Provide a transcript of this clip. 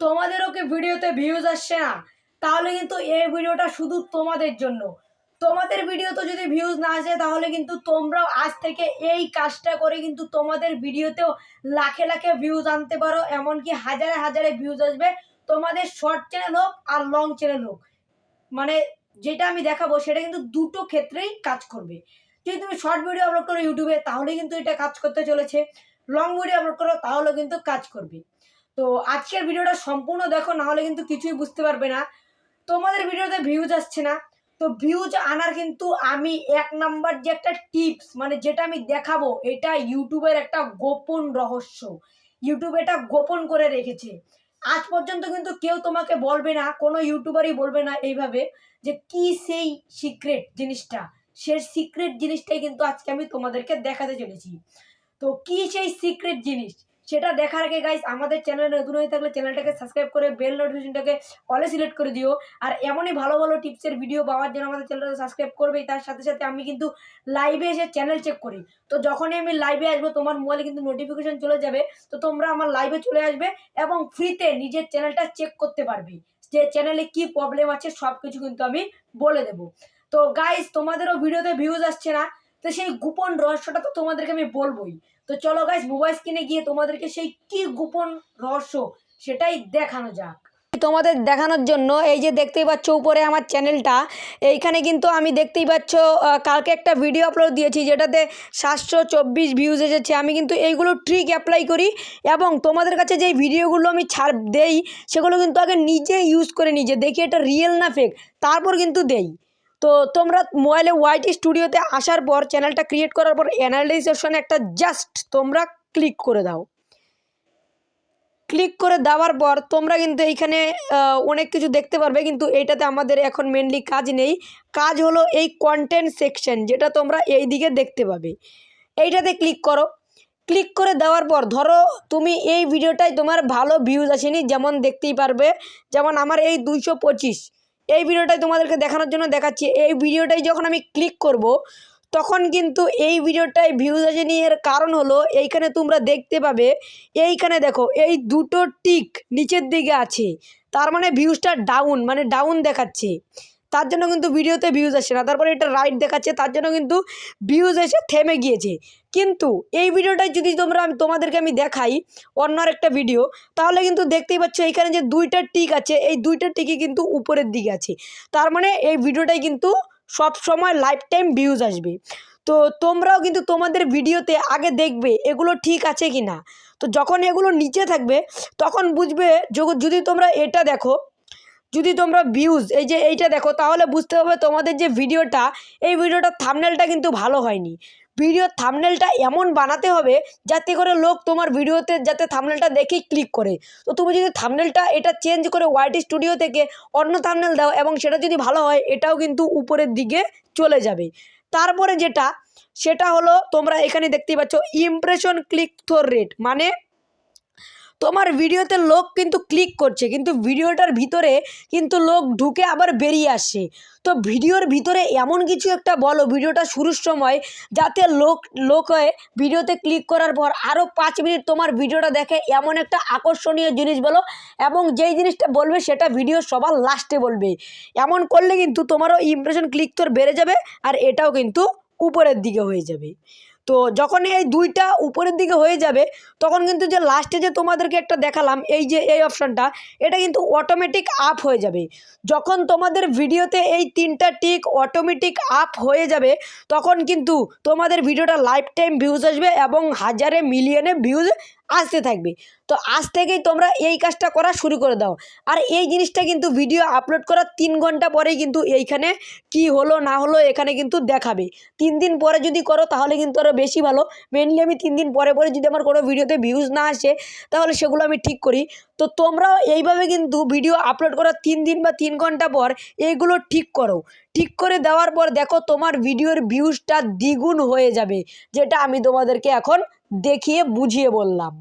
তোমাদেরও কি ভিডিওতে ভিউজ আসছে না, তাহলে কিন্তু এই ভিডিওটা শুধু তোমাদের জন্য। তোমাদের ভিডিওতে যদি ভিউজ না আসে, তাহলে কিন্তু তোমরাও আজ থেকে এই কাজটা করে কিন্তু তোমাদের ভিডিওতেও লাখে লাখে ভিউজ আনতে পারো, এমনকি হাজারে হাজারে ভিউজ আসবে তোমাদের শর্ট চ্যানেল হোক আর লং চ্যানেল হোক। মানে যেটা আমি দেখাবো, সেটা কিন্তু দুটো ক্ষেত্রেই কাজ করবে। যদি তুমি শর্ট ভিডিও আপলোড করো ইউটিউবে, তাহলে কিন্তু এটা কাজ করতে চলেছে। লং ভিডিও আপলোড করো তাহলে কিন্তু কাজ করবে। তো আজকের ভিডিওটা সম্পূর্ণ দেখো, নাহলে কিন্তু কিছুই বুঝতে পারবে না। তোমাদের ভিডিওতে ভিউজ আসছে না। তো ভিউজ আনার কিন্তু আমি এক নাম্বার যে একটা টিপস মানে যেটা আমি দেখাবো, এটা ইউটিউবের একটা গোপন রহস্য। ইউটিউব এটা গোপন করে রেখেছে। আজ পর্যন্ত কিন্তু কেউ তোমাকে বলবে না, কোনো ইউটিউবারই বলবে না এইভাবে যে কি সেই সিক্রেট জিনিসটা। সে সিক্রেট জিনিসটাই কিন্তু আজকে আমি তোমাদেরকে দেখাতে চলেছি। তো কি সেই সিক্রেট জিনিস? সেটা দেখার আগে গাইস আমাদের চ্যানেলে নতুন হয়ে থাকলে চ্যানেলটাকে সাবস্ক্রাইব করে বেল নোটিফিকেশনটাকে অলে সিলেক্ট করে দিও। আর এমনই ভালো ভালো টিপসের ভিডিও পাওয়ার জন্য আমাদের চ্যানেলটা সাবস্ক্রাইব করবেই তার সাথে সাথে আমি কিন্তু লাইভে এসে চ্যানেল চেক করি। তো যখনই আমি লাইভে আসব, তোমার মোবাইলে কিন্তু নোটিফিকেশন চলে যাবে। তো তোমরা আমার লাইভে চলে আসবে এবং ফ্রিতে নিজের চ্যানেলটা চেক করতে পারবে। যে চ্যানেলে কি প্রবলেম আছে সব কিছু কিন্তু আমি বলে দেবো। তো গাইস তোমাদেরও ভিডিওতে ভিউজ আসছে না। তো সেই গোপন রহস্যটা তো তোমাদেরকে আমি বলবোই। তো চলো গাইস মোবাইল স্ক্রিনে গিয়ে তোমাদেরকে সেই কি গোপন রহস্য সেটাই দেখানো যাক। তোমাদের দেখানোর জন্য এই যে দেখতেই পাচ্ছ উপরে আমার চ্যানেলটা, এইখানে কিন্তু আমি দেখতেই পাচ্ছ কালকে একটা ভিডিও আপলোড দিয়েছি যেটাতে সাতশো চব্বিশ ভিউজ এসেছে। আমি কিন্তু এইগুলো ট্রিক অ্যাপ্লাই করি এবং তোমাদের কাছে যেই ভিডিওগুলো আমি ছাড় দেই, সেগুলো কিন্তু আগে নিজে ইউজ করে নিজে দেখি এটা রিয়েল না ফেক তারপর কিন্তু দেই। তো তোমরা মোবাইলে ওয়াইটি স্টুডিওতে আসার পর চ্যানেলটা ক্রিয়েট করার পর অ্যানালাইজেশনে একটা জাস্ট তোমরা ক্লিক করে দাও। ক্লিক করে দেওয়ার পর তোমরা কিন্তু এইখানে অনেক কিছু দেখতে পারবে, কিন্তু এইটাতে আমাদের এখন মেনলি কাজ নেই। কাজ হলো এই কন্টেন্ট সেকশন যেটা তোমরা এই দিকে দেখতে পাবে। এইটাতে ক্লিক করো। ক্লিক করে দেওয়ার পর ধরো তুমি এই ভিডিওটাই তোমার ভালো ভিউজ আসেনি, যেমন দেখতেই পারবে, যেমন আমার এই দুইশো পঁচিশ। এই ভিডিওটাই তোমাদেরকে দেখানোর জন্য দেখাচ্ছি। এই ভিডিওটাই যখন আমি ক্লিক করব, তখন কিন্তু এই ভিডিওটায় ভিউজ আসেনি। এর কারণ হলো, এইখানে তোমরা দেখতে পাবে, এইখানে দেখো, এই দুটো টিক নিচের দিকে আছে। তার মানে ভিউজটা ডাউন মানে ডাউন দেখাচ্ছে। তার জন্য কিন্তু ভিডিওতে ভিউজ আসছে না। তারপরে এটা রাইট দেখাচ্ছে, তার জন্য কিন্তু ভিউজ এসে থেমে গিয়েছে। কিন্তু এই ভিডিওটাই যদি তোমরা আমি তোমাদেরকে আমি দেখাই অন্য একটা ভিডিও তাহলে কিন্তু দেখতেই পাচ্ছ এইখানে যে দুইটা টিক আছে, এই দুইটা টিকই কিন্তু উপরের দিকে আছে। তার মানে এই ভিডিওটাই কিন্তু সব সময় লাইফ টাইম ভিউজ আসবে। তো তোমরাও কিন্তু তোমাদের ভিডিওতে আগে দেখবে এগুলো ঠিক আছে কি না তো যখন এগুলো নিচে থাকবে, তখন বুঝবে যদি তোমরা এটা দেখো যদি তোমরা ভিউজ এই যে এইটা দেখো, তাহলে বুঝতে হবে তোমাদের যে ভিডিওটা এই ভিডিওটার থামনেলটা কিন্তু ভালো হয়নি। ভিডিওর থামনেলটা এমন বানাতে হবে যাতে করে লোক তোমার ভিডিওতে যাতে থামনেলটা দেখেই ক্লিক করে। তো তুমি যদি থামনেলটা এটা চেঞ্জ করে ওয়াইটি স্টুডিও থেকে অন্য থামনেল দাও এবং সেটা যদি ভালো হয়, এটাও কিন্তু উপরের দিকে চলে যাবে। তারপরে যেটা, সেটা হলো তোমরা এখানে দেখতেই পাচ্ছ ইমপ্রেশন ক্লিক থ্রোর রেট মানে তোমার ভিডিওতে লোক কিন্তু ক্লিক করছে, কিন্তু ভিডিওটার ভিতরে কিন্তু লোক ঢুকে আবার বেরিয়ে আসছে তো ভিডিওর ভিতরে এমন কিছু একটা বলো, ভিডিওটা শুরুর সময়, যাতে লোক লোক হয়ে ভিডিওতে ক্লিক করার পর আরও পাঁচ মিনিট তোমার ভিডিওটা দেখে এমন একটা আকর্ষণীয় জিনিস বলো, এবং যেই জিনিসটা বলবে সেটা ভিডিও সবার লাস্টে বলবে। এমন করলে কিন্তু তোমারও ইমপ্রেশন ক্লিক তোর বেড়ে যাবে, আর এটাও কিন্তু উপরের দিকে হয়ে যাবে। তো যখন এই দুইটা উপরের দিকে হয়ে যাবে, তখন কিন্তু যে লাস্টে যে তোমাদেরকে একটা দেখালাম, এই যে এই অপশানটা এটা কিন্তু অটোমেটিক আপ হয়ে যাবে। যখন তোমাদের ভিডিওতে এই তিনটা টিক অটোমেটিক আপ হয়ে যাবে, তখন কিন্তু তোমাদের ভিডিওটা লাইফ টাইম ভিউজ আসবে এবং হাজারে মিলিয়নে ভিউজ আসতে থাকবে। তো আজ থেকেই তোমরা এই কাজটা করা শুরু করে দাও। আর এই জিনিসটা কিন্তু ভিডিও আপলোড করার তিন ঘণ্টা পরেই কিন্তু এইখানে কি হলো, না হলো, এখানে কিন্তু দেখাবে। তিন দিন পরে যদি করো, তাহলে কিন্তু আরও বেশি ভালো। মেনলি আমি তিন দিন পরে পরে যদি আমার কোনো ভিডিওতে ভিউজ না আসে, তাহলে সেগুলো আমি ঠিক করি। তো তোমরাও এইভাবে কিন্তু ভিডিও আপলোড করার তিন দিন বা তিন ঘণ্টা পর এইগুলো ঠিক করো। ঠিক করে দেওয়ার পর দেখো তোমার ভিডিওর ভিউজটা দ্বিগুণ হয়ে যাবে, যেটা আমি তোমাদেরকে এখন দেখিয়ে বুঝিয়ে বললাম।